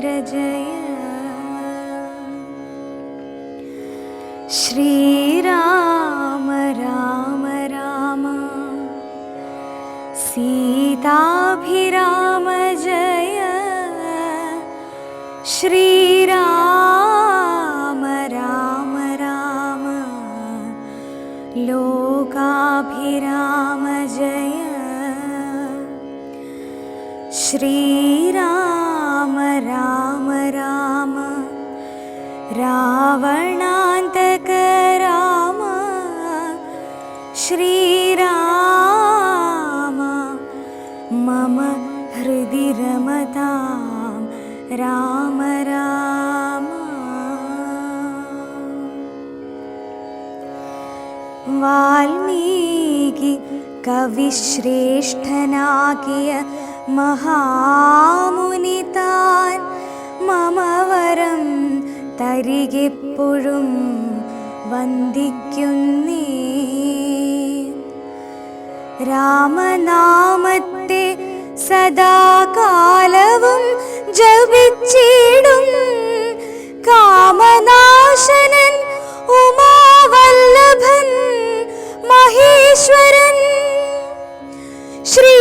जय श्रीराम राम राम। सीताभिराम जय। श्रीराम राम राम। लोकाभिराम जय। श्री राम राम। रावणान्तक राम। श्रीराम। मम हृदि रमतां राम राम। वाल्मीकि कविश्रेष्ठनाकिय महामुनि മഹാമുനിതാൻ മമവരം തരികെപ്പോഴും വന്ദിക്കുന്നേ. രാമനാമത്തെ സദാകാലവും ജപിച്ചിടും. കാമനാശനൻ ഉമാവല്ലഭൻ മഹേശ്വരൻ. ശ്രീ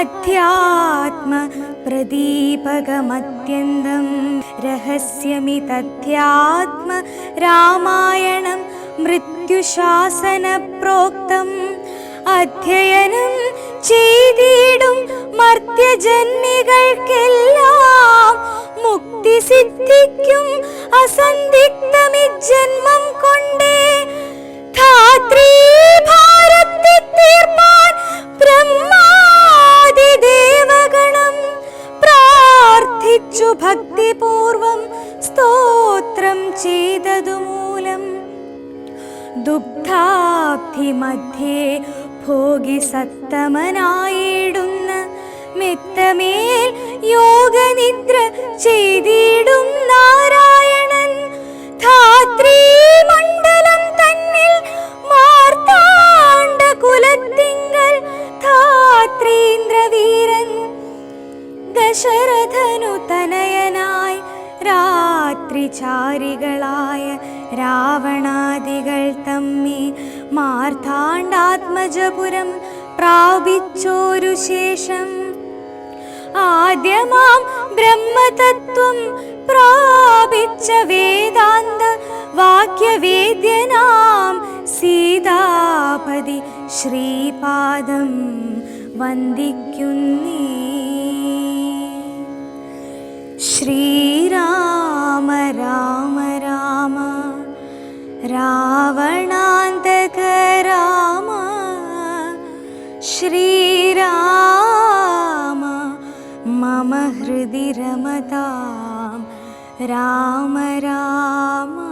തധ്യാത്മ രാമായണം മൃത്യുശാസന പ്രോക്തം അധ്യയനം ചെയ്തിടും മർത്യജന്മികൾക്കെല്ലാം മുക്തി സിദ്ധിക്കും അസന്ധിഗ്ധമി ജന്മം കൊണ്ടേ ധാത്രീ ഭാരത്തെ തീർപ്പാൻ ബ്രഹ്മാതി ദേവഗണം പ്രാർത്ഥിച്ചു ഭക്തിപൂർവം സ്തോത്രം ചെയ്തതുമൂലം ദുഗ്ധാബ്ധി മധ്യേ ഭോഗി സത്തമനായിടുന്ന മെത്തമേൽ യോഗനിദ്ര ചെയ്തിടും നാരായണൻ. ധാത്രീ മണ്ഡലം തന്നിൽ മാർത്താണ്ട കുലത്തിങ്കൽ ധാത്രീന്ദ്രവീരൻ ദശരഥനു തനയനായി രാത്രിചാരികളായ രാവണാദികൾ തമ്മി മാർത്താണ്ഡാത്മജപുരം പ്രാപിച്ചോരു ശേഷം ആദ്യമാം ബ്രഹ്മതത്വം പ്രാപിച്ച വേദാന്ത വാക്യവേദ്യനാം സീതാപതി ശ്രീപാദം വന്ദിക്കുന്നേ. ശ്രീരാമ രാമ രാമ രാവണാന്തക രാമ ശ്രീരാമ മമ ഹൃദി രമതാം രാമ രാമ.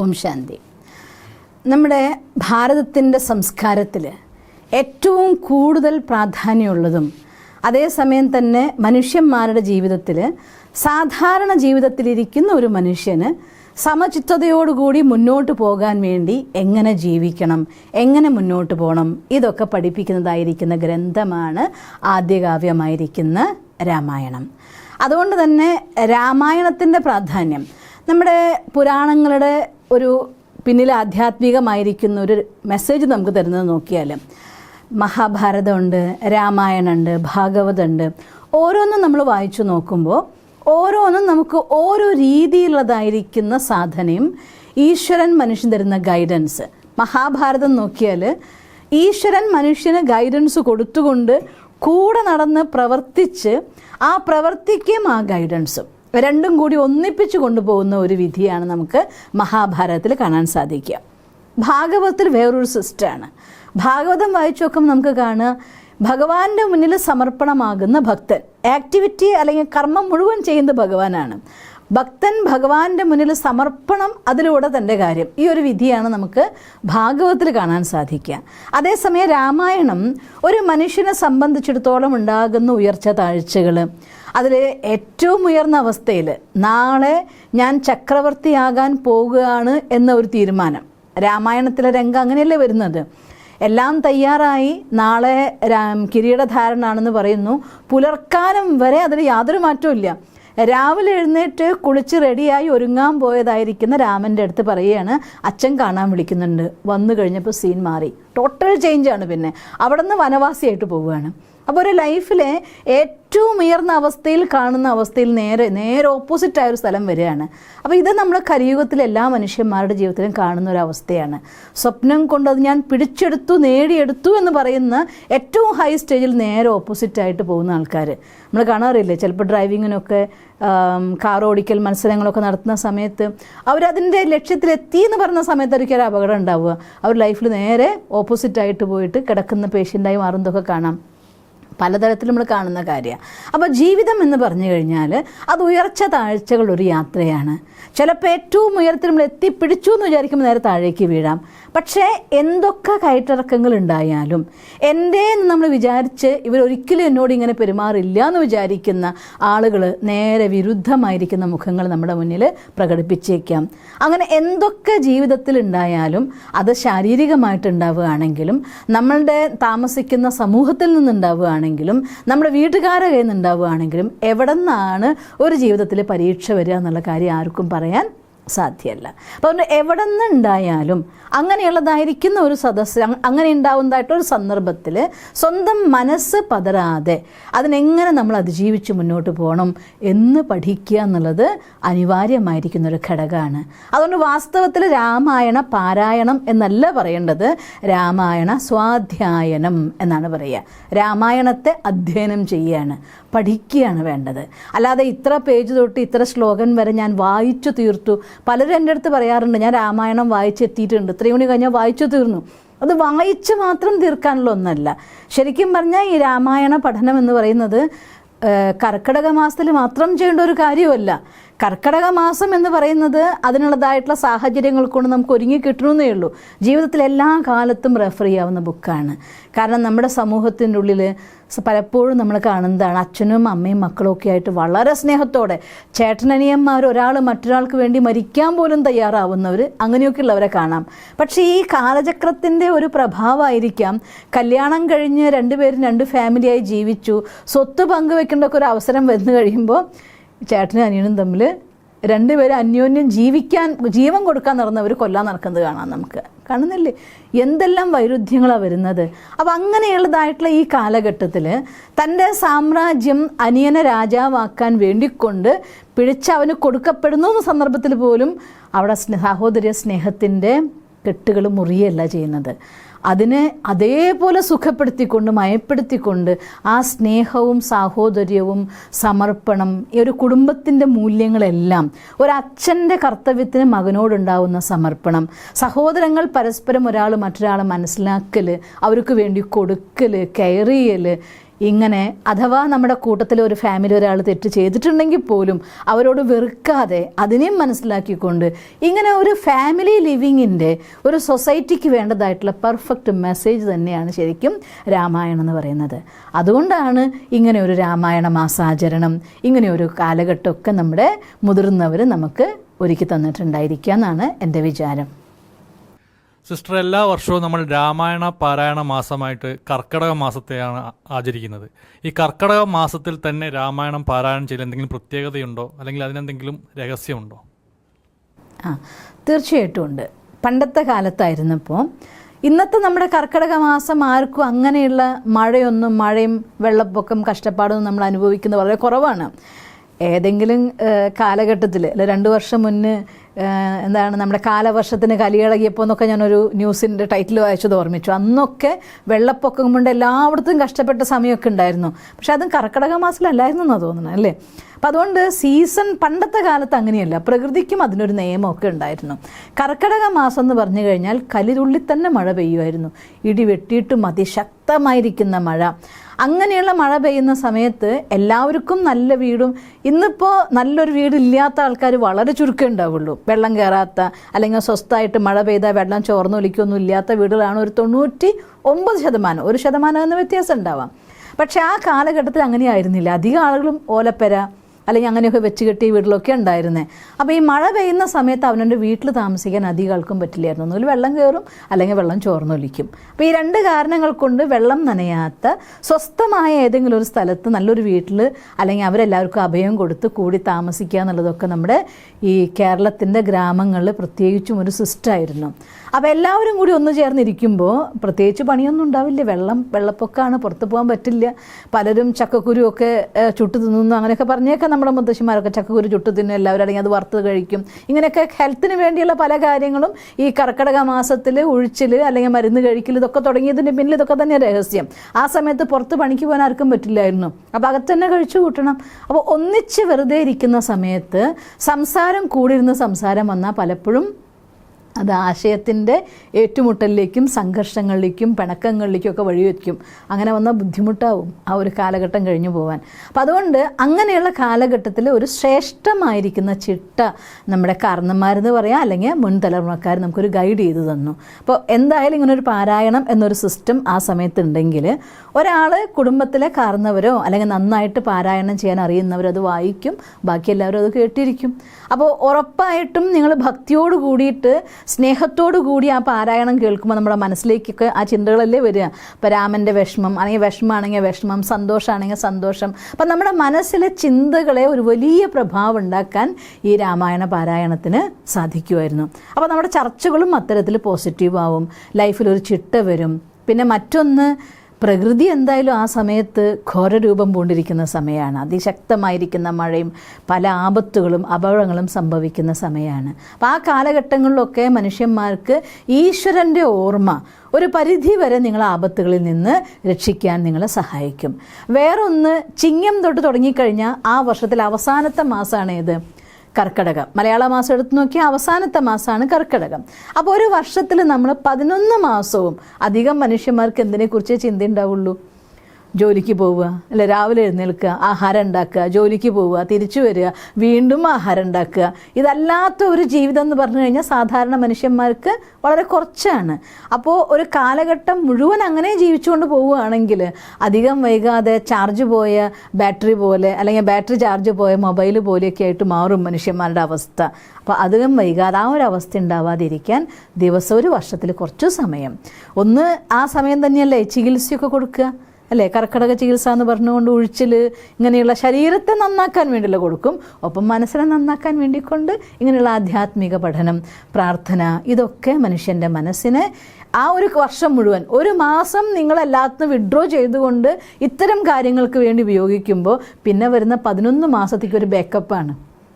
ഓം ശാന്തി. നമ്മുടെ ഭാരതത്തിന്റെ സംസ്കാരത്തിൽ ഏറ്റവും കൂടുതൽ പ്രാധാന്യമുള്ളതും അതേസമയം തന്നെ മനുഷ്യന്മാരുടെ ജീവിതത്തിൽ സാധാരണ ജീവിതത്തിലിരിക്കുന്ന ഒരു മനുഷ്യന് സമചിത്തതയോടുകൂടി മുന്നോട്ട് പോകാൻ വേണ്ടി എങ്ങനെ ജീവിക്കണം എങ്ങനെ മുന്നോട്ട് പോകണം ഇതൊക്കെ പഠിപ്പിക്കുന്നതായിരിക്കുന്ന ഗ്രന്ഥമാണ് ആദ്യകാവ്യമായിരിക്കുന്ന രാമായണം. അതുകൊണ്ട് തന്നെ രാമായണത്തിന്റെ പ്രാധാന്യം നമ്മുടെ പുരാണങ്ങളുടെ ഒരു പിന്നിൽ ആധ്യാത്മികമായിരിക്കുന്ന ഒരു മെസ്സേജ് നമുക്ക് തരുന്നത് നോക്കിയാൽ മഹാഭാരതമുണ്ട് രാമായണമുണ്ട് ഭാഗവതമുണ്ട്. ഓരോന്നും നമ്മൾ വായിച്ചു നോക്കുമ്പോൾ ഓരോന്നും നമുക്ക് ഓരോ രീതിയിലുള്ളതായിരിക്കുന്ന സാധനയും ഈശ്വരൻ മനുഷ്യൻ തരുന്ന ഗൈഡൻസ് മഹാഭാരതം നോക്കിയാൽ ഈശ്വരൻ മനുഷ്യന് ഗൈഡൻസ് കൊടുത്തുകൊണ്ട് കൂടെ നടന്ന് പ്രവർത്തിച്ച് ആ പ്രവർത്തിക്കും ആ ഗൈഡൻസും രണ്ടും കൂടി ഒന്നിപ്പിച്ചു കൊണ്ടുപോകുന്ന ഒരു വിധിയാണ് നമുക്ക് മഹാഭാരതത്തിൽ കാണാൻ സാധിക്കുക. ഭാഗവതത്തിൽ വേറൊരു സിസ്റ്റമാണ് ഭാഗവതം വായിച്ചു നോക്കുമ്പോൾ നമുക്ക് കാണുക ഭഗവാന്റെ മുന്നിൽ സമർപ്പണമാകുന്ന ഭക്തൻ ആക്ടിവിറ്റി അല്ലെങ്കിൽ കർമ്മം മുഴുവൻ ചെയ്യുന്ന ഭഗവാനാണ്. ഭക്തൻ ഭഗവാന്റെ മുന്നിൽ സമർപ്പണം അതിലൂടെ തന്റെ കാര്യം. ഈ ഒരു വിധിയാണ് നമുക്ക് ഭാഗവതത്തിൽ കാണാൻ സാധിക്കുക. അതേസമയം രാമായണം ഒരു മനുഷ്യനെ സംബന്ധിച്ചിടത്തോളം ഉണ്ടാകുന്ന ഉയർച്ച താഴ്ചകൾ അതിൽ ഏറ്റവും ഉയർന്ന അവസ്ഥയിൽ നാളെ ഞാൻ ചക്രവർത്തിയാകാൻ പോകുകയാണ് എന്ന ഒരു തീരുമാനം. രാമായണത്തിലെ രംഗം അങ്ങനെയല്ലേ വരുന്നത്? എല്ലാം തയ്യാറായി നാളെ കിരീടധാരണാണെന്ന് പറയുന്നു. പുലർക്കാലം വരെ അതിൽ യാതൊരു മാറ്റവും രാവിലെ എഴുന്നേറ്റ് കുളിച്ച് റെഡിയായി ഒരുങ്ങാൻ പോയതായിരിക്കുന്ന രാമന്റെ അടുത്ത് പറയുകയാണ് അച്ഛൻ കാണാൻ വിളിക്കുന്നുണ്ട്. വന്നു കഴിഞ്ഞപ്പോൾ സീൻ മാറി. ടോട്ടൽ ചേഞ്ചാണ് പിന്നെ. അവിടെ നിന്ന് വനവാസിയായിട്ട് പോവുകയാണ്. അപ്പോൾ ഒരു ലൈഫിലെ ഏറ്റവും ഉയർന്ന അവസ്ഥയിൽ കാണുന്ന അവസ്ഥയിൽ നേരെ നേരെ ഓപ്പോസിറ്റ് ആയ ഒരു സ്ഥലം വരികയാണ്. അപ്പോൾ ഇത് നമ്മൾ കലിയുഗത്തിലെ എല്ലാ മനുഷ്യന്മാരുടെ ജീവിതത്തിലും കാണുന്ന ഒരു അവസ്ഥയാണ് സ്വപ്നം കൊണ്ട് അത് ഞാൻ പിടിച്ചെടുത്തു നേടിയെടുത്തു എന്ന് പറയുന്ന ഏറ്റവും ഹൈ സ്റ്റേജിൽ നേരെ ഓപ്പോസിറ്റ് ആയിട്ട് പോകുന്ന ആൾക്കാർ നമ്മൾ കാണാറില്ലേ? ചിലപ്പോൾ ഡ്രൈവിങ്ങിനൊക്കെ കാർ ഓടിക്കൽ മത്സരങ്ങളൊക്കെ നടത്തുന്ന സമയത്ത് അവരതിന്റെ ലക്ഷ്യത്തിലെത്തി എന്ന് പറഞ്ഞ സമയത്ത് അവർക്ക് ഒരു അപകടം ഉണ്ടാവുക. അവർ ലൈഫിൽ നേരെ ഓപ്പോസിറ്റ് ആയിട്ട് പോയിട്ട് കിടക്കുന്ന പേഷ്യന്റായി മാറുന്നതൊക്കെ കാണാം. പലതരത്തിൽ നമ്മൾ കാണുന്ന കാര്യമാണ് അപ്പോൾ ജീവിതം എന്ന് പറഞ്ഞു കഴിഞ്ഞാൽ അത് ഉയർച്ച താഴ്ചകൾ ഒരു യാത്രയാണ്. ചിലപ്പോൾ ഏറ്റവും ഉയരത്തിൽ നമ്മൾ എത്തിപ്പിടിച്ചു എന്ന് വിചാരിക്കുമ്പോൾ നേരെ താഴേക്ക് വീഴാം. പക്ഷേ എന്തൊക്കെ കയറ്റിറക്കങ്ങൾ ഉണ്ടായാലും എന്റെ എന്ന് നമ്മൾ വിചാരിച്ച് ഇവരൊരിക്കലും എന്നോട് ഇങ്ങനെ പെരുമാറില്ല എന്ന് വിചാരിക്കുന്ന ആളുകൾ നേരെ വിരുദ്ധമായിരിക്കുന്ന മുഖങ്ങൾ നമ്മുടെ മുന്നിൽ പ്രകടിപ്പിച്ചേക്കാം. അങ്ങനെ എന്തൊക്കെ ജീവിതത്തിൽ ഉണ്ടായാലും അത് ശാരീരികമായിട്ട് ഉണ്ടാവുകയാണെങ്കിലും നമ്മളുടെ താമസിക്കുന്ന സമൂഹത്തിൽ നിന്നുണ്ടാവുകയാണെങ്കിലും നമ്മുടെ വീട്ടുകാരെ കയ്യിൽ നിന്നുണ്ടാവുകയാണെങ്കിലും എവിടെ നിന്നാണ് ഒരു ജീവിതത്തിലെ പരീക്ഷ വരിക എന്നുള്ള കാര്യം ആർക്കും പറയാൻ സാധ്യമല്ല അപ്പോൾ അതുകൊണ്ട് എവിടെ നിന്നുണ്ടായാലും അങ്ങനെയുള്ളതായിരിക്കുന്ന ഒരു സദസ്സ് അങ് അങ്ങനെ ഉണ്ടാവുന്നതായിട്ടൊരു സന്ദർഭത്തിൽ സ്വന്തം മനസ്സ് പതരാതെ അതിനെങ്ങനെ നമ്മൾ അതിജീവിച്ച് മുന്നോട്ട് പോകണം എന്ന് പഠിക്കുക എന്നുള്ളത് അനിവാര്യമായിരിക്കുന്ന ഒരു ഘടകമാണ്. അതുകൊണ്ട് വാസ്തവത്തിൽ രാമായണ പാരായണം എന്നല്ല പറയേണ്ടത് രാമായണ സ്വാധ്യായനം എന്നാണ് പറയുക. രാമായണത്തെ അധ്യയനം ചെയ്യുകയാണ് പഠിക്കുകയാണ് വേണ്ടത്. അല്ലാതെ ഇത്ര പേജ് തൊട്ട് ഇത്ര ശ്ലോകൻ വരെ ഞാൻ വായിച്ചു തീർത്തു. പലരും എന്റെ അടുത്ത് പറയാറുണ്ട് ഞാൻ രാമായണം വായിച്ചെത്തിയിട്ടുണ്ട്. ഇത്രയും മണി കഴിഞ്ഞാൽ വായിച്ചു തീർന്നു. അത് വായിച്ച് മാത്രം തീർക്കാനുള്ള ഒന്നല്ല. ശരിക്കും പറഞ്ഞാൽ ഈ രാമായണ പഠനം എന്ന് പറയുന്നത് കർക്കിടക മാസത്തിൽ മാത്രം ചെയ്യേണ്ട ഒരു കാര്യമല്ല കർക്കിടക മാസം എന്ന് പറയുന്നത് അതിനുള്ളതായിട്ടുള്ള സാഹചര്യങ്ങൾ കൊണ്ട് നമുക്ക് ഒരുങ്ങി കിട്ടണമെന്നേ ഉള്ളൂ. ജീവിതത്തിൽ എല്ലാ കാലത്തും റെഫർ ചെയ്യാവുന്ന ബുക്കാണ് കാരണം നമ്മുടെ സമൂഹത്തിന്റെ ഉള്ളിൽ പലപ്പോഴും നമ്മൾ കാണുന്നതാണ് അച്ഛനും അമ്മയും മക്കളും ഒക്കെ ആയിട്ട് വളരെ സ്നേഹത്തോടെ ചേട്ടനനിയന്മാർ ഒരാൾ മറ്റൊരാൾക്ക് വേണ്ടി മരിക്കാൻ പോലും തയ്യാറാവുന്നവർ അങ്ങനെയൊക്കെയുള്ളവരെ കാണാം. പക്ഷേ ഈ കാലചക്രത്തിന്റെ ഒരു പ്രഭാവമായിരിക്കാം കല്യാണം കഴിഞ്ഞ് രണ്ടുപേരും രണ്ട് ഫാമിലിയായി ജീവിച്ചു സ്വത്ത് പങ്കുവെക്കേണ്ടൊക്കെ ഒരു അവസരം വന്നു കഴിയുമ്പോൾ ചേട്ടനും അനിയനും തമ്മിൽ രണ്ടുപേരും അന്യോന്യം ജീവിക്കാൻ ജീവൻ കൊടുക്കാൻ നടന്നവർ കൊല്ലാൻ നടക്കുന്നത് കാണാം നമുക്ക്. കാണുന്നില്ലേ? എന്തെല്ലാം വൈരുദ്ധ്യങ്ങളാണ് വരുന്നത്? അപ്പം അങ്ങനെയുള്ളതായിട്ടുള്ള ഈ കാലഘട്ടത്തിൽ തന്റെ സാമ്രാജ്യം അനിയനെ രാജാവാക്കാൻ വേണ്ടിക്കൊണ്ട് പിഴിച്ച് അവന് കൊടുക്കപ്പെടുന്നു എന്ന സന്ദർഭത്തിൽ പോലും അവിടെ സഹോദര്യ സ്നേഹത്തിന്റെ കെട്ടുകൾ മുറിയല്ല ചെയ്യുന്നത്. അതിനെ അതേപോലെ സുഖപ്പെടുത്തിക്കൊണ്ട് മയപ്പെടുത്തിക്കൊണ്ട് ആ സ്നേഹവും സാഹോദര്യവും സമർപ്പണം ഈ ഒരു കുടുംബത്തിന്റെ മൂല്യങ്ങളെല്ലാം ഒരച്ഛന്റെ കർത്തവ്യത്തിന് മകനോടുണ്ടാവുന്ന സമർപ്പണം സഹോദരങ്ങൾ പരസ്പരം ഒരാൾ മറ്റൊരാൾ മനസ്സിലാക്കൽ അവർക്ക് വേണ്ടി കൊടുക്കൽ കെയർ ചെയ്യൽ ഇങ്ങനെ അഥവാ നമ്മുടെ കൂട്ടത്തിൽ ഒരു ഫാമിലി ഒരാൾ തെറ്റ് ചെയ്തിട്ടുണ്ടെങ്കിൽ പോലും അവരോട് വെറുക്കാതെ അതിനെയും മനസ്സിലാക്കിക്കൊണ്ട് ഇങ്ങനെ ഒരു ഫാമിലി ലിവിങ്ങിന്റെ ഒരു സൊസൈറ്റിക്ക് വേണ്ടതായിട്ടുള്ള പെർഫെക്റ്റ് മെസ്സേജ് തന്നെയാണ് ശരിക്കും രാമായണം എന്ന് പറയുന്നത്. അതുകൊണ്ടാണ് ഇങ്ങനെ ഒരു രാമായണ മാസാചരണം ഇങ്ങനെ ഒരു കാലഘട്ടമൊക്കെ നമ്മുടെ മുതിർന്നവർ നമുക്ക് ഒരുക്കി തന്നിട്ടുണ്ടായിരിക്കുക എന്നാണ് എന്റെ വിചാരം. സിസ്റ്റർ എല്ലാ വർഷവും നമ്മൾ രാമായണ പാരായണ മാസമായിട്ട് കർക്കടക മാസത്തെയാണ് ആചരിക്കുന്നത്. ഈ കർക്കടക മാസത്തിൽ തന്നെ രാമായണം പാരായണം ചെയ്യൽ എന്തെങ്കിലും പ്രത്യേകതയുണ്ടോ? അല്ലെങ്കിൽ അതിനെന്തെങ്കിലും രഹസ്യമുണ്ടോ? ആ തീർച്ചയായിട്ടും ഉണ്ട്. പണ്ടത്തെ കാലത്തായിരുന്നപ്പോൾ ഇന്നത്തെ നമ്മുടെ കർക്കിടക മാസം ആർക്കും അങ്ങനെയുള്ള മഴയൊന്നും മഴയും വെള്ളപ്പൊക്കം കഷ്ടപ്പാടൊന്നും നമ്മൾ അനുഭവിക്കുന്നത് വളരെ കുറവാണ്. ഏതെങ്കിലും കാലഘട്ടത്തിൽ അല്ല രണ്ട് വർഷം മുന്നേ എന്താണ് നമ്മുടെ കാലവർഷത്തിന് കലിയിളകിയപ്പോൾ എന്നൊക്കെ ഞാനൊരു ന്യൂസിന്റെ ടൈറ്റിൽ വായിച്ചത് ഓർമ്മിച്ചു. അന്നൊക്കെ വെള്ളപ്പൊക്കം കൊണ്ട് എല്ലായിടത്തും കഷ്ടപ്പെട്ട സമയമൊക്കെ ഉണ്ടായിരുന്നു. പക്ഷെ അതും കർക്കിടക മാസത്തിലല്ലായിരുന്നു എന്നാണ് തോന്നുന്നത് അല്ലേ? അപ്പം അതുകൊണ്ട് സീസൺ പണ്ടത്തെ കാലത്ത് അങ്ങനെയല്ല. പ്രകൃതിക്കും അതിനൊരു നിയമമൊക്കെ ഉണ്ടായിരുന്നു. കർക്കിടക മാസം എന്ന് പറഞ്ഞു കഴിഞ്ഞാൽ കലിതുള്ളി തന്നെ മഴ പെയ്യുമായിരുന്നു. ഇടി വെട്ടിയിട്ടും അതിശക്തമായിരിക്കുന്ന മഴ. അങ്ങനെയുള്ള മഴ പെയ്യുന്ന സമയത്ത് എല്ലാവർക്കും നല്ല വീടും. ഇന്നിപ്പോൾ നല്ലൊരു വീടില്ലാത്ത ആൾക്കാർ വളരെ ചുരുക്കം ഉണ്ടാവുള്ളൂ. വെള്ളം കയറാത്ത അല്ലെങ്കിൽ സ്വസ്ഥമായിട്ട് മഴ പെയ്താൽ വെള്ളം ചോർന്നൊലിക്കൊന്നും ഇല്ലാത്ത വീടുകളാണ് ഒരു തൊണ്ണൂറ്റി ഒമ്പത് ശതമാനം. ഒരു ശതമാനം എന്ന വ്യത്യാസം ഉണ്ടാവാം. പക്ഷേ ആ കാലഘട്ടത്തിൽ അങ്ങനെയായിരുന്നില്ല. അധികം ആളുകളും ഓലപ്പെര അല്ലെങ്കിൽ അങ്ങനെയൊക്കെ വെച്ച് കെട്ടിയ വീട്ടിലൊക്കെ ഉണ്ടായിരുന്നേ. അപ്പോൾ ഈ മഴ പെയ്യുന്ന സമയത്ത് അവനവന്റെ വീട്ടിൽ താമസിക്കാൻ അധികം പറ്റില്ലായിരുന്നു. ഒന്നുകിൽ വെള്ളം കയറും അല്ലെങ്കിൽ വെള്ളം ചോർന്നൊലിക്കും. അപ്പോൾ ഈ രണ്ട് കാരണങ്ങൾ കൊണ്ട് വെള്ളം നനയാത്ത സ്വസ്ഥമായ ഏതെങ്കിലും ഒരു സ്ഥലത്ത് നല്ലൊരു വീട്ടിൽ അല്ലെങ്കിൽ അവരെല്ലാവർക്കും അഭയം കൊടുത്ത് കൂടി താമസിക്കുക എന്നുള്ളതൊക്കെ നമ്മുടെ ഈ കേരളത്തിന്റെ ഗ്രാമങ്ങളിൽ പ്രത്യേകിച്ചും ഒരു സിസ്റ്റമായിരുന്നു അപ്പോൾ എല്ലാവരും കൂടി ഒന്ന് ചേർന്നിരിക്കുമ്പോൾ പ്രത്യേകിച്ച് പണിയൊന്നും ഉണ്ടാവില്ല. വെള്ളം വെള്ളപ്പൊക്കമാണ് പുറത്ത് പോകാൻ പറ്റില്ല. പലരും ചക്കക്കുരു ഒക്കെ ഏഹ്, ചുട്ടു തിന്നുന്നു. അങ്ങനെയൊക്കെ പറഞ്ഞേക്കാം നമ്മുടെ മുത്തശ്ശിമാരൊക്കെ. ചക്കക്കുരു ചുട്ടു തിന്നും എല്ലാവരും അല്ലെങ്കിൽ അത് വറുത്ത് കഴിക്കും. ഇങ്ങനെയൊക്കെ ഹെൽത്തിന് വേണ്ടിയുള്ള പല കാര്യങ്ങളും ഈ കർക്കിടക മാസത്തിൽ ഉഴിച്ചിൽ അല്ലെങ്കിൽ മരുന്ന് കഴിക്കൽ ഇതൊക്കെ തുടങ്ങിയതിന്റെ പിന്നിൽ ഇതൊക്കെ തന്നെ രഹസ്യം. ആ സമയത്ത് പുറത്ത് പണിക്ക് പോകാൻ ആർക്കും പറ്റില്ലായിരുന്നു. അപ്പോൾ അകത്ത് തന്നെ കഴിച്ചു കൂട്ടണം. അപ്പോൾ ഒന്നിച്ച് വെറുതെ ഇരിക്കുന്ന സമയത്ത് സംസാരം കൂടിയിരുന്ന് സംസാരം വന്നാൽ പലപ്പോഴും അത് ആശയത്തിന്റെ ഏറ്റുമുട്ടലിലേക്കും സംഘർഷങ്ങളിലേക്കും പിണക്കങ്ങളിലേക്കും ഒക്കെ വഴിവെക്കും അങ്ങനെ വന്നാൽ ബുദ്ധിമുട്ടാവും ആ ഒരു കാലഘട്ടം കഴിഞ്ഞു പോകാൻ അപ്പം അതുകൊണ്ട് അങ്ങനെയുള്ള കാലഘട്ടത്തിൽ ഒരു ശ്രേഷ്ഠമായിരിക്കുന്ന ചിട്ട നമ്മുടെ കാരണന്മാരെന്ന് പറയാം അല്ലെങ്കിൽ മുൻ തലമുറക്കാർ നമുക്കൊരു ഗൈഡ് ചെയ്തു തന്നു. അപ്പോൾ എന്തായാലും ഇങ്ങനെ ഒരു പാരായണം എന്നൊരു സിസ്റ്റം ആ സമയത്തുണ്ടെങ്കിൽ ഒരാൾ കുടുംബത്തിലെ കാരണവരോ അല്ലെങ്കിൽ നന്നായിട്ട് പാരായണം ചെയ്യാൻ അറിയുന്നവരോ അത് വായിക്കും ബാക്കി എല്ലാവരും അത് കേട്ടിരിക്കും. അപ്പോൾ ഉറപ്പായിട്ടും നിങ്ങൾ ഭക്തിയോട് കൂടിയിട്ട് സ്നേഹത്തോടു കൂടി ആ പാരായണം കേൾക്കുമ്പോൾ നമ്മുടെ മനസ്സിലേക്കൊക്കെ ആ ചിന്തകളല്ലേ വരിക. ഇപ്പോൾ രാമന്റെ വിഷമം അല്ലെങ്കിൽ വിഷമമാണെങ്കിൽ വിഷമം സന്തോഷമാണെങ്കിൽ സന്തോഷം. അപ്പം നമ്മുടെ മനസ്സിലെ ചിന്തകളെ ഒരു വലിയ പ്രഭാവം ഉണ്ടാക്കാൻ ഈ രാമായണ പാരായണത്തിന് സാധിക്കുമായിരുന്നു. അപ്പോൾ നമ്മുടെ ചർച്ചകളും അത്തരത്തിൽ പോസിറ്റീവ് ആവും. ലൈഫിൽ ഒരു ചിട്ട വരും. പിന്നെ മറ്റൊന്ന് പ്രകൃതി എന്തായാലും ആ സമയത്ത് ഘോരരൂപം പൂണ്ടിരിക്കുന്ന സമയമാണ് അതിശക്തമായിരിക്കുന്ന മഴയും പല ആപത്തുകളും അപകടങ്ങളും സംഭവിക്കുന്ന സമയമാണ് അപ്പം ആ കാലഘട്ടങ്ങളിലൊക്കെ മനുഷ്യന്മാർക്ക് ഈശ്വരന്റെ ഓർമ്മ ഒരു പരിധി വരെ നിങ്ങളെ ആപത്തുകളിൽ നിന്ന് രക്ഷിക്കാൻ നിങ്ങളെ സഹായിക്കും. വേറൊന്ന് ചിങ്ങം തൊട്ട് തുടങ്ങിക്കഴിഞ്ഞാൽ ആ വർഷത്തിൽ അവസാനത്തെ മാസമാണ് ഏത്? കർക്കടകം. മലയാള മാസം എടുത്തു നോക്കിയാൽ അവസാനത്തെ മാസമാണ് കർക്കിടകം. അപ്പോൾ ഒരു വർഷത്തിൽ നമ്മൾ പതിനൊന്ന് മാസവും അധികം മനുഷ്യന്മാർക്ക് എന്തിനെക്കുറിച്ച് ചിന്ത ഉണ്ടാവുള്ളൂ? ജോലിക്ക് പോവുക അല്ലെ രാവിലെ എഴുന്നേൽക്കുക ആഹാരം ഉണ്ടാക്കുക ജോലിക്ക് പോവുക തിരിച്ചു വരിക വീണ്ടും ആഹാരം ഉണ്ടാക്കുക. ഇതല്ലാത്ത ഒരു ജീവിതം എന്ന് പറഞ്ഞു കഴിഞ്ഞാൽ സാധാരണ മനുഷ്യന്മാർക്ക് വളരെ കുറച്ചാണ്. അപ്പോൾ ഒരു കാലഘട്ടം മുഴുവൻ അങ്ങനെ ജീവിച്ചുകൊണ്ട് പോവുകയാണെങ്കിൽ അധികം വൈകാതെ ചാർജ് പോയ ബാറ്ററി പോലെ അല്ലെങ്കിൽ ബാറ്ററി ചാർജ് പോയ മൊബൈൽ പോലെയൊക്കെ ആയിട്ട് മാറും മനുഷ്യന്മാരുടെ അവസ്ഥ. അപ്പോൾ അധികം വൈകാതെ ആ ഒരു അവസ്ഥ ഉണ്ടാവാതിരിക്കാൻ ദിവസം ഒരു വർഷത്തിൽ കുറച്ചു സമയം. ഒന്ന് ആ സമയം തന്നെയല്ലേ ചികിത്സയൊക്കെ കൊടുക്കുക? അല്ലേ? കർക്കിടക ചികിത്സ എന്ന് പറഞ്ഞുകൊണ്ട് ഉഴിച്ചിൽ ഇങ്ങനെയുള്ള ശരീരത്തെ നന്നാക്കാൻ വേണ്ടിയുള്ള കൊടുക്കും. ഒപ്പം മനസ്സിനെ നന്നാക്കാൻ വേണ്ടിക്കൊണ്ട് ഇങ്ങനെയുള്ള ആധ്യാത്മിക പഠനം പ്രാർത്ഥന ഇതൊക്കെ മനുഷ്യന്റെ മനസ്സിനെ ആ ഒരു വർഷം മുഴുവൻ ഒരു മാസം നിങ്ങളെല്ലാത്തും വിഡ്രോ ചെയ്തുകൊണ്ട് ഇത്തരം കാര്യങ്ങൾക്ക് വേണ്ടി ഉപയോഗിക്കുമ്പോൾ പിന്നെ വരുന്ന പതിനൊന്ന് മാസത്തേക്ക് ഒരു ബാക്കപ്പാണ്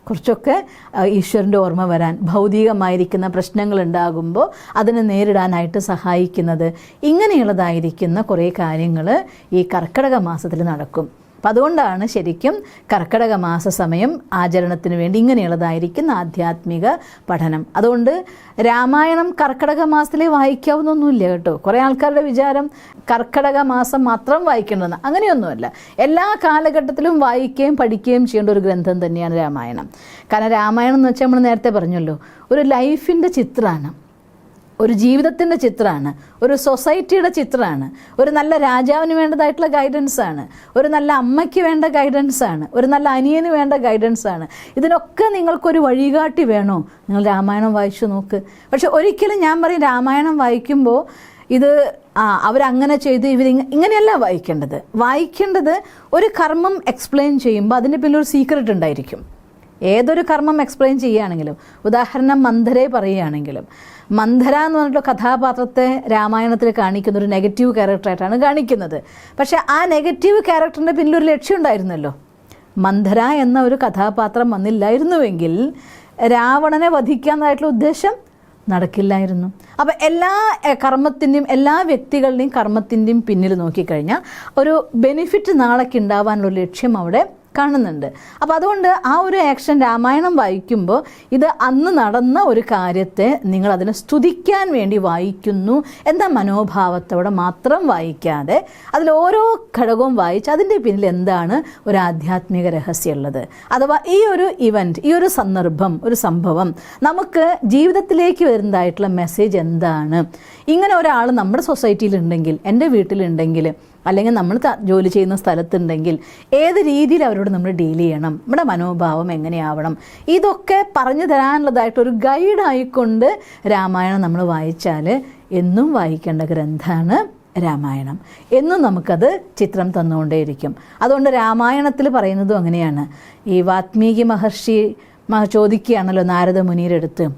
കുറച്ചൊക്കെ ഈശ്വരന്റെ ഓർമ്മ വരാൻ ഭൗതികമായിരിക്കുന്ന പ്രശ്നങ്ങൾ ഉണ്ടാകുമ്പോൾ അതിനെ നേരിടാനായിട്ട് സഹായിക്കുന്നത് ഇങ്ങനെയുള്ളതായിരിക്കുന്ന കുറേ കാര്യങ്ങൾ ഈ കർക്കിടക മാസത്തിൽ നടക്കും. അപ്പം അതുകൊണ്ടാണ് ശരിക്കും കർക്കിടക മാസ സമയം ആചരണത്തിന് വേണ്ടി ഇങ്ങനെയുള്ളതായിരിക്കുന്ന ആധ്യാത്മിക പഠനം. അതുകൊണ്ട് രാമായണം കർക്കിടക മാസത്തിലേ വായിക്കാവുന്നൊന്നുമില്ല കേട്ടോ. കുറേ ആൾക്കാരുടെ വിചാരം കർക്കിടക മാസം മാത്രം വായിക്കേണ്ടതെന്ന് അങ്ങനെയൊന്നുമല്ല. എല്ലാ കാലഘട്ടത്തിലും വായിക്കുകയും പഠിക്കുകയും ചെയ്യേണ്ട ഒരു ഗ്രന്ഥം തന്നെയാണ് രാമായണം. കാരണം രാമായണം എന്ന് വെച്ചാൽ നമ്മൾ നേരത്തെ പറഞ്ഞല്ലോ ഒരു ലൈഫിന്റെ ചിത്രമാണ് ഒരു ജീവിതത്തിന്റെ ചിത്രമാണ് ഒരു സൊസൈറ്റിയുടെ ചിത്രമാണ് ഒരു നല്ല രാജാവിന് വേണ്ടതായിട്ടുള്ള ഗൈഡൻസ് ആണ് ഒരു നല്ല അമ്മയ്ക്ക് വേണ്ട ഗൈഡൻസ് ആണ് ഒരു നല്ല അനിയന് വേണ്ട ഗൈഡൻസ് ആണ്. ഇതിനൊക്കെ നിങ്ങൾക്കൊരു വഴികാട്ടി വേണോ? നിങ്ങൾ രാമായണം വായിച്ചു നോക്ക്. പക്ഷെ ഒരിക്കലും ഞാൻ പറയും രാമായണം വായിക്കുമ്പോൾ ഇത് ആ അവരങ്ങനെ ചെയ്ത് ഇവർ ഇങ്ങനെയല്ല വായിക്കേണ്ടത്. വായിക്കേണ്ടത് ഒരു കർമ്മം എക്സ്പ്ലെയിൻ ചെയ്യുമ്പോൾ അതിന്റെ പിന്നിൽ ഒരു സീക്രട്ട് ഉണ്ടായിരിക്കും. ഏതൊരു കർമ്മം എക്സ്പ്ലെയിൻ ചെയ്യുകയാണെങ്കിലും ഉദാഹരണം മന്ധരെ പറയുകയാണെങ്കിലും മന്ധര എന്ന് പറഞ്ഞിട്ടുള്ള കഥാപാത്രത്തെ രാമായണത്തിൽ കാണിക്കുന്ന ഒരു നെഗറ്റീവ് ക്യാരക്ടറായിട്ടാണ് കാണിക്കുന്നത്. പക്ഷേ ആ നെഗറ്റീവ് ക്യാരക്ടറിന്റെ പിന്നിലൊരു ലക്ഷ്യം ഉണ്ടായിരുന്നല്ലോ. മന്ധര എന്ന ഒരു കഥാപാത്രം വന്നില്ലായിരുന്നുവെങ്കിൽ രാവണനെ വധിക്കാന്നതായിട്ടുള്ള ഉദ്ദേശം നടക്കില്ലായിരുന്നു. അപ്പോൾ എല്ലാ കർമ്മത്തിന്റെയും എല്ലാ വ്യക്തികളുടെയും കർമ്മത്തിന്റെയും പിന്നിൽ നോക്കിക്കഴിഞ്ഞാൽ ഒരു ബെനിഫിറ്റ് നാളേക്ക് ഉണ്ടാവാനുള്ള ലക്ഷ്യം അവിടെ കാണുന്നുണ്ട്. അപ്പോൾ അതുകൊണ്ട് ആ ഒരു ആക്ഷൻ രാമായണം വായിക്കുമ്പോൾ ഇത് അന്ന് നടന്ന ഒരു കാര്യത്തെ നിങ്ങൾ അതിനെ സ്തുതിക്കാൻ വേണ്ടി വായിക്കുന്നു എന്ന മനോഭാവത്തോടെ മാത്രം വായിക്കാതെ അതിൽ ഓരോ ഘടകവും വായിച്ച് അതിന്റെ പിന്നിൽ എന്താണ് ഒരു ആധ്യാത്മിക രഹസ്യമുള്ളത്? അഥവാ ഈ ഒരു ഇവന്റ് ഈ ഒരു സന്ദർഭം ഒരു സംഭവം നമുക്ക് ജീവിതത്തിലേക്ക് വരുന്നതായിട്ടുള്ള മെസ്സേജ് എന്താണ്? ഇങ്ങനെ ഒരാൾ നമ്മുടെ സൊസൈറ്റിയിലുണ്ടെങ്കിൽ എന്റെ വീട്ടിലുണ്ടെങ്കിൽ അല്ലെങ്കിൽ നമ്മൾ ജോലി ചെയ്യുന്ന സ്ഥലത്തുണ്ടെങ്കിൽ ഏത് രീതിയിൽ അവരോട് നമ്മൾ ഡീൽ ചെയ്യണം? നമ്മുടെ മനോഭാവം എങ്ങനെയാവണം? ഇതൊക്കെ പറഞ്ഞു തരാനുള്ളതായിട്ടൊരു ഗൈഡായിക്കൊണ്ട് രാമായണം നമ്മൾ വായിച്ചാൽ എന്നും വായിക്കേണ്ട ഗ്രന്ഥമാണ് രാമായണം. എന്നും നമുക്കത് ചിത്രം തന്നുകൊണ്ടേയിരിക്കും. അതുകൊണ്ട് രാമായണത്തിൽ പറയുന്നതും അങ്ങനെയാണ്. ഈ വാത്മീകി മഹർഷി ചോദിക്കുകയാണല്ലോ നാരദ മുനിയുടെ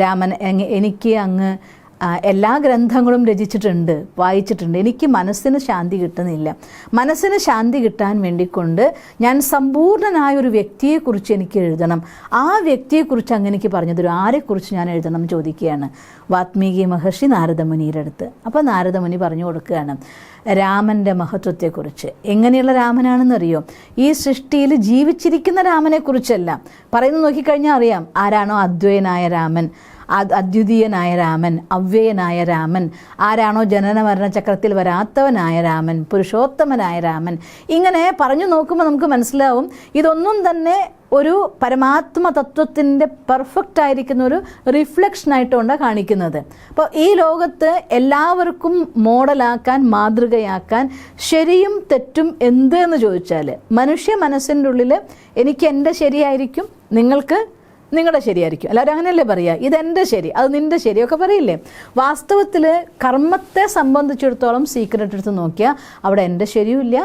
രാമൻ എനിക്ക് അങ്ങ് എല്ലാ ഗ്രന്ഥങ്ങളും രചിച്ചിട്ടുണ്ട് വായിച്ചിട്ടുണ്ട്. എനിക്ക് മനസ്സിന് ശാന്തി കിട്ടുന്നില്ല. മനസ്സിന് ശാന്തി കിട്ടാൻ വേണ്ടിക്കൊണ്ട് ഞാൻ സമ്പൂർണനായ ഒരു വ്യക്തിയെക്കുറിച്ച് എനിക്ക് എഴുതണം. ആ വ്യക്തിയെക്കുറിച്ച് അങ്ങ് എനിക്ക് പറഞ്ഞതൊരു തരും ആരെക്കുറിച്ച് ഞാൻ എഴുതണം ചോദിക്കുകയാണ്. വാത്മീകി മഹർഷി നാരദമുനിയുടെ അടുത്ത് അപ്പോൾ നാരദമുനി പറഞ്ഞു കൊടുക്കുകയാണ് രാമന്റെ മഹത്വത്തെക്കുറിച്ച്. എങ്ങനെയുള്ള രാമനാണെന്നറിയോ? ഈ സൃഷ്ടിയിൽ ജീവിച്ചിരിക്കുന്ന രാമനെക്കുറിച്ചല്ല. പറയുന്നത് നോക്കിക്കഴിഞ്ഞാൽ അറിയാം ആരാണോ അദ്വൈനായ രാമൻ. അദ്വിതീയനായ രാമൻ അവ്യയനായ രാമൻ ആരാണോ ജനന മരണ ചക്രത്തിൽ വരാത്തവനായ രാമൻ പുരുഷോത്തമനായ രാമൻ. ഇങ്ങനെ പറഞ്ഞു നോക്കുമ്പോൾ നമുക്ക് മനസ്സിലാവും ഇതൊന്നും തന്നെ ഒരു പരമാത്മ തത്വത്തിന്റെ പെർഫെക്റ്റ് ആയിരിക്കുന്ന ഒരു റിഫ്ലക്ഷനായിട്ടുണ്ട് കാണിക്കുന്നത്. അപ്പോൾ ഈ ലോകത്ത് എല്ലാവർക്കും മോഡലാക്കാൻ മാതൃകയാക്കാൻ ശരിയും തെറ്റും എന്ത് എന്ന് ചോദിച്ചാൽ മനുഷ്യ മനസ്സിന്റെ ഉള്ളിൽ എനിക്ക് എന്റെ ശരിയായിരിക്കും നിങ്ങൾക്ക് നിങ്ങളുടെ ശരിയായിരിക്കും. എല്ലാവരും അങ്ങനെയല്ലേ പറയുക ഇതെന്റെ ശരി അത് നിന്റെ ശരിയൊക്കെ പറയില്ലേ? വാസ്തവത്തിൽ കർമ്മത്തെ സംബന്ധിച്ചിടത്തോളം സീക്രട്ട് എടുത്ത് നോക്കിയാൽ അവിടെ എന്റെ ശരിയുമില്ല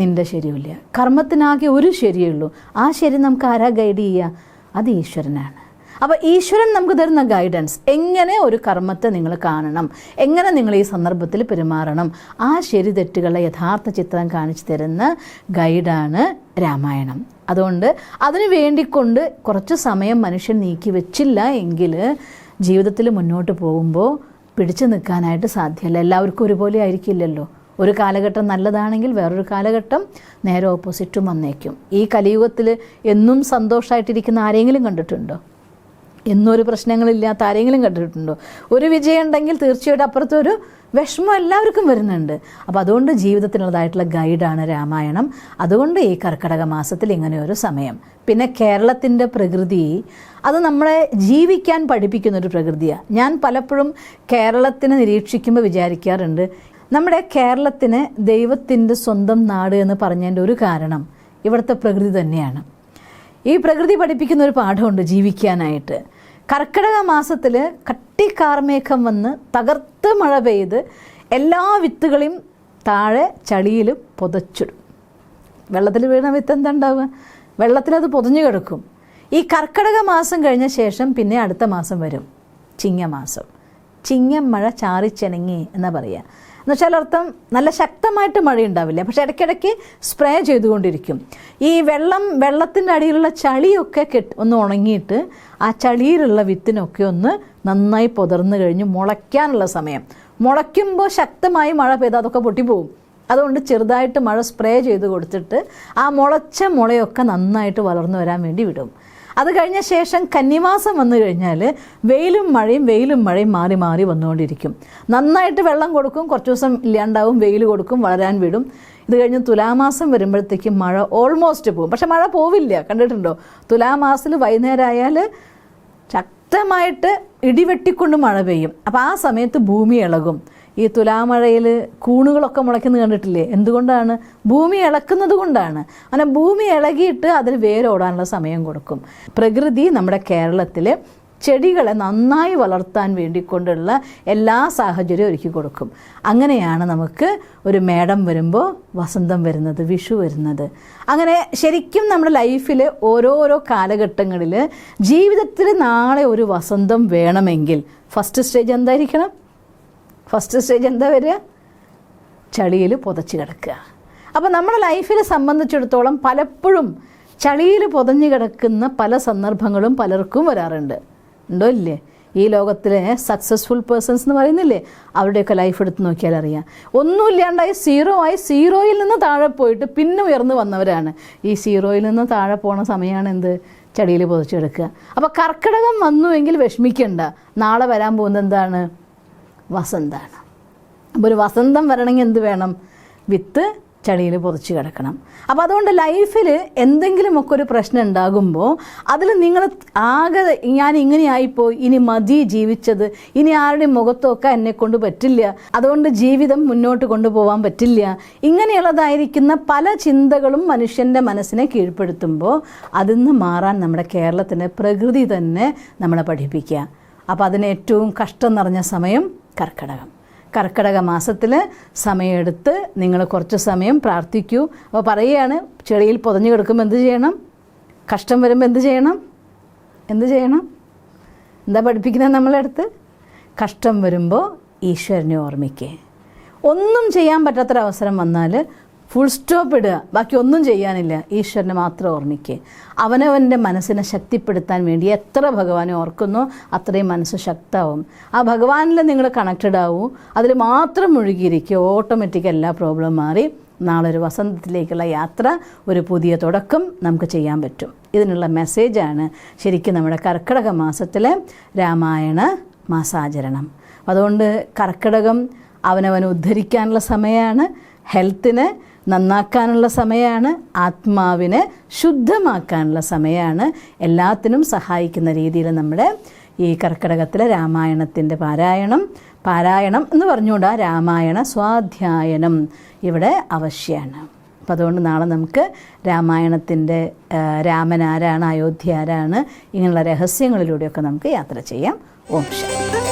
നിന്റെ ശരിയുമില്ല കർമ്മത്തിനാകെ ഒരു ശരിയുള്ളൂ ആ ശരി നമുക്ക് ആരാ ഗൈഡ് ചെയ്യുക അത് ഈശ്വരനാണ്. അപ്പോൾ ഈശ്വരൻ നമുക്ക് തരുന്ന ഗൈഡൻസ് എങ്ങനെ ഒരു കർമ്മത്തെ നിങ്ങൾ കാണണം? എങ്ങനെ നിങ്ങൾ ഈ സന്ദർഭത്തിൽ പെരുമാറണം? ആ ശരി തെറ്റുകളുടെ യഥാർത്ഥ ചിത്രം കാണിച്ചു തരുന്ന ഗൈഡാണ് രാമായണം. അതുകൊണ്ട് അതിനു വേണ്ടിക്കൊണ്ട് കുറച്ച് സമയം മനുഷ്യൻ നീക്കി വെച്ചില്ല എങ്കിൽ ജീവിതത്തിൽ മുന്നോട്ട് പോകുമ്പോൾ പിടിച്ചു നിൽക്കാനായിട്ട് സാധ്യമല്ല. എല്ലാവർക്കും ഒരുപോലെ ആയിരിക്കില്ലല്ലോ. ഒരു കാലഘട്ടം നല്ലതാണെങ്കിൽ വേറൊരു കാലഘട്ടം നേരെ ഓപ്പോസിറ്റും വന്നേക്കും. ഈ കലിയുഗത്തിൽ എന്നും സന്തോഷമായിട്ടിരിക്കുന്ന ആരെങ്കിലും കണ്ടിട്ടുണ്ടോ? എന്നൊരു പ്രശ്നങ്ങളില്ലാത്ത ആരെങ്കിലും കണ്ടിട്ടുണ്ടോ? ഒരു വിജയം ഉണ്ടെങ്കിൽ തീർച്ചയായിട്ടും അപ്പുറത്തൊരു വിഷമം എല്ലാവർക്കും വരുന്നുണ്ട്. അപ്പോൾ അതുകൊണ്ട് ജീവിതത്തിനുള്ളതായിട്ടുള്ള ഗൈഡാണ് രാമായണം. അതുകൊണ്ട് ഈ കർക്കടക മാസത്തിൽ ഇങ്ങനെ ഒരു സമയം. പിന്നെ കേരളത്തിന്റെ പ്രകൃതി അത് നമ്മളെ ജീവിക്കാൻ പഠിപ്പിക്കുന്ന ഒരു പ്രകൃതിയാണ് ഞാൻ പലപ്പോഴും കേരളത്തിനെ നിരീക്ഷിക്കുമ്പോൾ വിചാരിക്കാറുണ്ട് നമ്മുടെ കേരളത്തിന് ദൈവത്തിന്റെ സ്വന്തം നാട് എന്ന് പറഞ്ഞതിന്റെ ഒരു കാരണം ഇവിടുത്തെ പ്രകൃതി തന്നെയാണ്. ഈ പ്രകൃതി പഠിപ്പിക്കുന്ന ഒരു പാഠമുണ്ട് ജീവിക്കാനായിട്ട്. കർക്കിടക മാസത്തിൽ കട്ടിക്കാർമേഘം വന്ന് തകർത്ത് മഴ പെയ്ത് എല്ലാ വിത്തുകളെയും താഴെ ചളിയിലും പുതച്ചിടും. വെള്ളത്തിൽ വീണ വിത്ത് എന്താ ഉണ്ടാവുക വെള്ളത്തിലത് പൊതിഞ്ഞു കിടക്കും. ഈ കർക്കിടക മാസം കഴിഞ്ഞ ശേഷം പിന്നെ അടുത്ത മാസം വരും. ചിങ്ങമാസം. ചിങ്ങം മഴ ചാറിച്ചെണങ്ങി എന്നാ പറയുക എന്നുവെച്ചാൽ അർത്ഥം നല്ല ശക്തമായിട്ട് മഴ ഉണ്ടാവില്ല പക്ഷെ ഇടയ്ക്കിടയ്ക്ക് സ്പ്രേ ചെയ്തുകൊണ്ടിരിക്കും. ഈ വെള്ളം വെള്ളത്തിന്റെ അടിയിലുള്ള ചളിയൊക്കെ കെട്ട് ഒന്ന് ഉണങ്ങിയിട്ട് ആ ചളിയിലുള്ള വിത്തിനൊക്കെ ഒന്ന് നന്നായി പുതർന്നു കഴിഞ്ഞ് മുളയ്ക്കാനുള്ള സമയം. മുളയ്ക്കുമ്പോൾ ശക്തമായി മഴ പെയ്താൽ അതൊക്കെ പൊട്ടിപ്പോവും അതുകൊണ്ട് ചെറുതായിട്ട് മഴ സ്പ്രേ ചെയ്ത് കൊടുത്തിട്ട് ആ മുളച്ച മുളയൊക്കെ നന്നായിട്ട് വളർന്നു വരാൻ വേണ്ടി വിടും. അത് കഴിഞ്ഞ ശേഷം കന്നിമാസം വന്നു കഴിഞ്ഞാൽ വെയിലും മഴയും വെയിലും മഴയും മാറി മാറി വന്നുകൊണ്ടിരിക്കും. നന്നായിട്ട് വെള്ളം കൊടുക്കും കുറച്ച് ദിവസം ഇല്ലാണ്ടാവും വെയിൽ കൊടുക്കും വളരാൻ വിടും. ഇത് കഴിഞ്ഞ് തുലാമാസം വരുമ്പോഴത്തേക്കും മഴ ഓൾമോസ്റ്റ് പോകും. പക്ഷെ മഴ പോവില്ല കണ്ടിട്ടുണ്ടോ? തുലാമാസത്തിൽ വൈകുന്നേരം ആയാൽ ശക്തമായിട്ട് ഇടിവെട്ടിക്കൊണ്ട് മഴ പെയ്യും. അപ്പോൾ ആ സമയത്ത് ഭൂമി ഇളകും. ഈ തുലാമഴയിൽ കൂണുകളൊക്കെ മുളയ്ക്കുന്നത് കണ്ടിട്ടില്ലേ? എന്തുകൊണ്ടാണ്? ഭൂമി ഇളക്കുന്നത് കൊണ്ടാണ്. അങ്ങനെ ഭൂമി ഇളകിയിട്ട് അതിന് വേരോടാനുള്ള സമയം കൊടുക്കും. പ്രകൃതി നമ്മുടെ കേരളത്തിൽ ചെടികളെ നന്നായി വളർത്താൻ വേണ്ടി കൊണ്ടുള്ള എല്ലാ സാഹചര്യവും ഒരുക്കി കൊടുക്കും. അങ്ങനെയാണ് നമുക്ക് ഒരു മേടം വരുമ്പോൾ വസന്തം വരുന്നത് വിഷു വരുന്നത്. അങ്ങനെ ശരിക്കും നമ്മുടെ ലൈഫിൽ ഓരോരോ കാലഘട്ടങ്ങളിൽ ജീവിതത്തിൽ നാളെ ഒരു വസന്തം വേണമെങ്കിൽ ഫസ്റ്റ് സ്റ്റേജ് എന്തായിരിക്കണം? ഫസ്റ്റ് സ്റ്റേജ് എന്താ വരിക? ചളിയിൽ പുതച്ച് കിടക്കുക. അപ്പോൾ നമ്മുടെ ലൈഫിനെ സംബന്ധിച്ചിടത്തോളം പലപ്പോഴും ചളിയിൽ പുതഞ്ഞു കിടക്കുന്ന പല സന്ദർഭങ്ങളും പലർക്കും വരാറുണ്ട്. ഉണ്ടോ ഇല്ലേ? ഈ ലോകത്തിലെ സക്സസ്ഫുൾ പേഴ്സൺസ് എന്ന് പറയുന്നില്ലേ? അവരുടെയൊക്കെ ലൈഫ് എടുത്ത് നോക്കിയാൽ അറിയാം. ഒന്നുമില്ലാണ്ടായി സീറോ ആയി സീറോയിൽ നിന്ന് താഴെ പോയിട്ട് പിന്നെ ഉയർന്നു വന്നവരാണ്. ഈ സീറോയിൽ നിന്ന് താഴെ പോണ സമയമാണ് എന്ത്? ചടിയിൽ പൊതിച്ചെടുക്കുക അപ്പോൾ കർക്കിടകം വന്നുവെങ്കിൽ വിഷമിക്കണ്ട. നാളെ വരാൻ പോകുന്നത് എന്താണ്? വസന്താണ് അപ്പോൾ ഒരു വസന്തം വരണമെങ്കിൽ എന്ത് വേണം? വിത്ത് ചളിയിൽ പൊതിച്ച് കിടക്കണം. അപ്പോൾ അതുകൊണ്ട് ലൈഫിൽ എന്തെങ്കിലുമൊക്കെ ഒരു പ്രശ്നം ഉണ്ടാകുമ്പോൾ അതിൽ നിങ്ങൾ ആകെ ഞാൻ ഇങ്ങനെ ആയിപ്പോയി ഇനി മതി ജീവിച്ചത് ഇനി ആരുടെയും മുഖത്തൊക്കെ എന്നെ കൊണ്ട് പറ്റില്ല അതുകൊണ്ട് ജീവിതം മുന്നോട്ട് കൊണ്ടുപോകാൻ പറ്റില്ല ഇങ്ങനെയുള്ളതായിരിക്കുന്ന പല ചിന്തകളും മനുഷ്യന്റെ മനസ്സിനെ കീഴ്പ്പെടുത്തുമ്പോൾ അതിൽ നിന്ന് മാറാൻ നമ്മുടെ കേരളത്തിന്റെ പ്രകൃതി തന്നെ നമ്മളെ പഠിപ്പിക്കുക. അപ്പോൾ അതിന് ഏറ്റവും കഷ്ടം നിറഞ്ഞ സമയം കർക്കിടകം. കർക്കിടക മാസത്തിൽ സമയമെടുത്ത് നിങ്ങൾ കുറച്ച് സമയം പ്രാർത്ഥിക്കൂ. അപ്പോൾ പറയുകയാണ് ചെളിയിൽ പൊതഞ്ഞു കിടക്കുമ്പോൾ എന്ത് ചെയ്യണം? കഷ്ടം വരുമ്പോൾ എന്ത് ചെയ്യണം? എന്ത് ചെയ്യണം? എന്താ പഠിപ്പിക്കുന്നത് നമ്മളെടുത്ത് കഷ്ടം വരുമ്പോൾ ഈശ്വരനെ ഓർമ്മിക്കേ. ഒന്നും ചെയ്യാൻ പറ്റാത്തൊരവസരം വന്നാൽ ഫുൾ സ്റ്റോപ്പ് ഇടുക. ബാക്കി ഒന്നും ചെയ്യാനില്ല. ഈശ്വരനെ മാത്രം ഓർമ്മിക്കുക. അവനവന്റെ മനസ്സിനെ ശക്തിപ്പെടുത്താൻ വേണ്ടി എത്ര ഭഗവാനെ ഓർക്കുന്നു അത്രയും മനസ്സ് ശക്തമാവും ആ ഭഗവാനിൽ നിങ്ങൾ കണക്റ്റഡ് ആവും. അതിൽ മാത്രം മുഴുകിയിരിക്കുക. ഓട്ടോമാറ്റിക് എല്ലാ പ്രോബ്ലം മാറി. നാളെ ഒരു വസന്തത്തിലേക്കുള്ള യാത്ര ഒരു പുതിയ തുടക്കം നമുക്ക് ചെയ്യാൻ പറ്റും. ഇതിനുള്ള മെസ്സേജാണ് ശരിക്കും നമ്മുടെ കർക്കിടക മാസത്തിലെ രാമായണ മാസാചരണം. അതുകൊണ്ട് കർക്കിടകം അവനവൻ ഉദ്ധരിക്കാനുള്ള സമയമാണ്. ഹെൽത്തിന് നന്നാക്കാനുള്ള സമയമാണ് ആത്മാവിനെ ശുദ്ധമാക്കാനുള്ള സമയമാണ് എല്ലാത്തിനും സഹായിക്കുന്ന രീതിയിൽ നമ്മുടെ ഈ കർക്കിടകത്തിലെ രാമായണത്തിന്റെ പാരായണം പാരായണം എന്ന് പറഞ്ഞുകൊണ്ട് രാമായണ സ്വാധ്യായനം ഇവിടെ അവശ്യമാണ് അപ്പോൾ അതുകൊണ്ട് നാളെ നമുക്ക് രാമായണത്തിന്റെ രാമൻ ആരാണ് അയോധ്യ ആരാണ് ഇങ്ങനെയുള്ള രഹസ്യങ്ങളിലൂടെയൊക്കെ നമുക്ക് യാത്ര ചെയ്യാം. ഓം ശാന്തി.